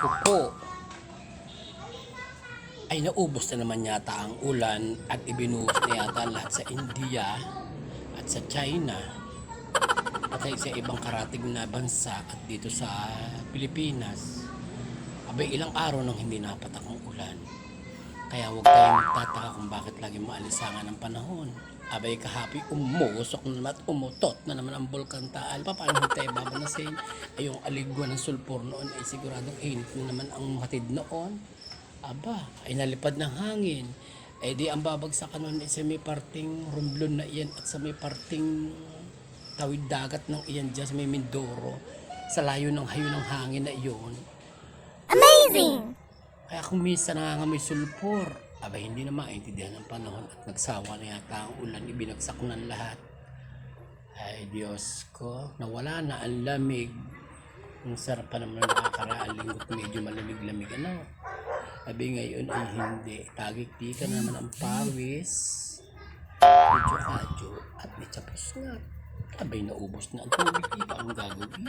ko po ay naubos na naman yata ang ulan at ibinuhos na yata lahat sa India at sa China at sa ibang karating na bansa at dito sa Pilipinas. Abay ilang araw nang hindi napatak ang ulan. Kaya huwag tayong magtataka kung bakit lagi maalisangan ang panahon. Abay kahapi umusok na naman at umutot na naman ang bulkan taal. Pa, Paano tayo babanasin? Ay yung aligwa ng sulpur noon ay siguradong init na naman ang hatid noon. Aba, ay nalipad ng hangin. Eh di ang babagsakan nun ay sa may parting rumblon na iyan at sa may parting tawid dagat ng iyan dyan sa may Mindoro. Sa layo ng hayo ng hangin na iyon. Amazing! Kung minsan nangangamoy sulpur, aba hindi na maintindihan ng panahon at nagsawa na yata ang ulan, ibinagsak ng lahat. Ay Diyos ko, nawala na ang lamig. Ang sarap pa naman nakakaraang linggo medyo malamig-lamig. Ano? Sabi ngayon ay hindi. Tagik-tika naman ang pawis. Medyo kadyo at may tapos nga. Abay naubos na ang tubig. Iba ang gagawin.